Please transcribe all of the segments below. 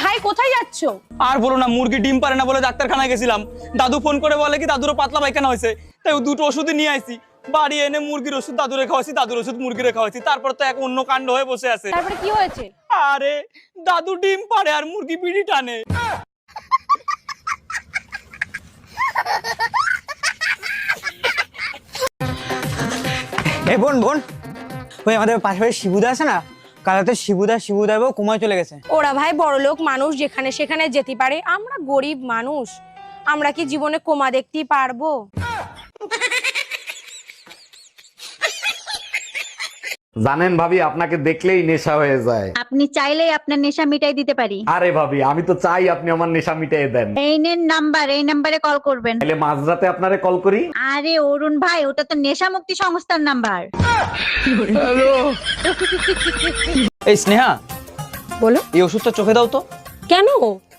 ভাই কোথায় যাচ্ছ? আর বলো না মুরগি ডিম পারে না বলে ডাক্তারখানায় গেছিলাম। দাদু ফোন করে বলে কি দাদুরও পাতলা পায়খানা হয়েছে। তাই ও দুটো ওষুধই নিয়ে আইছি। বাড়ি এনে মুরগির ওষুধ দাদুরে খাওয়াছি দাদুর ওষুধ মুরগিরে খাওয়াছি তারপর তো এক অন্য কাণ্ড হয়ে বসে আছে। তারপরে কি হয়েছে? আরে দাদু ডিম পারে আর মুরগি বিড়ি টানে। এ বোন বোন। ওই আমাদের পাশে শিবুদা আছে না? কাল তো শিবুদা শিবুদা বউ কুমায় চলে গেছে। ওরা ভাই বড় লোক, মানুষ যেখানে সেখানে যেতে পারে। আমরা গরিব মানুষ। আমরা কি জীবনে কোমা দেখতেই পারব? জানেন ভাবি আপনাকে দেখলেই নেশা হয়ে যায়। আপনি চাইলেই আপনার নেশা মিটাই দিতে পারি। আরে ভাবি আমি তো চাই আপনি আমার নেশা মিটিয়ে দেন। এই নেন নাম্বার এই নাম্বারে কল করবেন। তাহলে মাঝরাতে আপনারে কল করি। আরে অরুণ ভাই ওটা তো নেশা মুক্তি সংস্থার নাম্বার। এই স্নেহা বলো। এই ওষুধটা চোখে দাও তো। কেন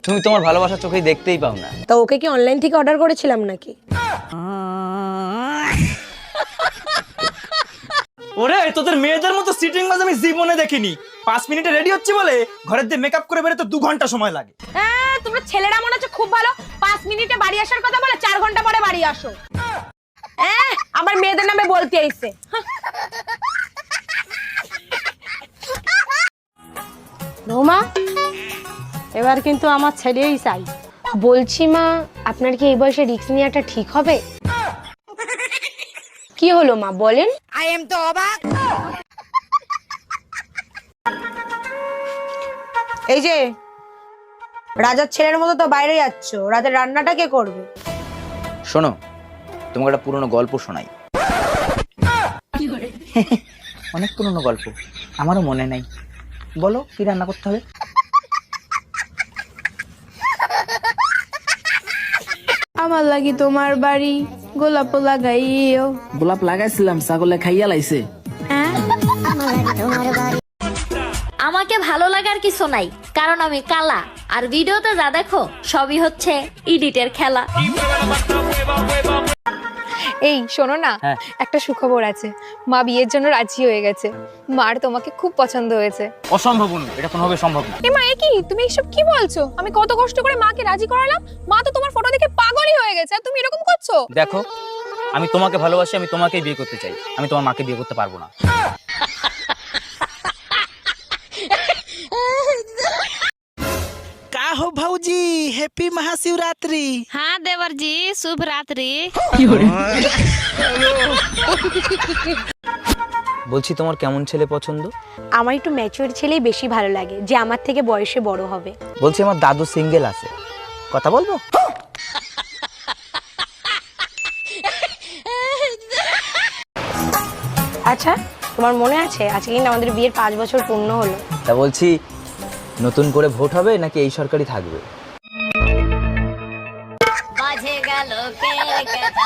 তুমি তোমার ভালোবাসা চোখেই দেখতেই পাও না। তা ওকে কি অনলাইন থেকে অর্ডার করেছিলাম নাকি? ওরে, তোদের মেয়েদের মতো সিটিং বাজ আমি জীবনে দেখিনি। পাঁচ মিনিটে রেডি হচ্ছে বলে ঘরের দিয়ে মেকআপ করে বেরোতে দু ঘণ্টা সময় লাগে। হ্যাঁ তোমরা ছেলেরা মনে হচ্ছে খুব ভালো। পাঁচ মিনিটে বাড়ি আসার কথা বলে চার ঘণ্টা পরে বাড়ি আসো। হ্যাঁ আবার মেয়েদের নামে বলতে আইছে। বৌমা, এবার কিন্তু আমার ছেলেই চাই। বলছি মা, আপনার কি এই বয়সে রিক্স নেওয়াটা ঠিক হবে? কি হলো মা বলেন। আই এম তো অবাক এই যে রাজার ছেলের মতো তো বাইরে যাচ্ছ রাতের রান্নাটা কে করবে? শোনো তোমাকে একটা পুরনো গল্প শোনাই। অনেক পুরনো গল্প আমারও মনে নাই। বলো কি রান্না করতে হবে? আমার লাগি তোমার বাড়ি। গোলাপ লাগাইও। গোলাপ লাগাইছিলাম ছাগলে খাইয়া লাইছে। আমাকে ভালো লাগার কিছু নাই কারণ আমি কালা। আর ভিডিওতে যা দেখো সবই হচ্ছে ইডিটের খেলা। এই শোনো না হ্যাঁ। একটা সুখবর আছে। মা বিয়ের জন্য রাজি হয়ে গেছে। মার তোমাকে খুব পছন্দ হয়েছে। অসম্ভব এটা কোনোভাবে সম্ভব না। এ মা এ কি? তুমি এসব কি বলছো? আমি কত কষ্ট করে মাকে রাজি করালাম? মা তো তোমার ফটো দেখে পাগলই হয়ে গেছে আর তুমি এরকম করছো দেখো আমি তোমাকে ভালোবাসি আমি তোমাকেই বিয়ে করতে চাই আমি তোমার মাকে বিয়ে করতে পারবো না का हो भौजी हैप्पी महाशिवरात्रि हाँ देवर जी शुभ रात्रि বলছি তোমার কেমন ছেলে পছন্দ আমার একটু ম্যাচিওর ছেলেই বেশি ভালো লাগে যে আমার থেকে বয়সে বড় হবে বলছি আমার দাদু সিঙ্গেল আছে কথা বলবো আচ্ছা তোমার মনে আছে? আজকে কিন্তু আমাদের বিয়ের পাঁচ বছর পূর্ণ হলো। তা বলছি নতুন করে ভোট হবে নাকি এই সরকারই থাকবে? বাজে গেল কে কেরকেটাটা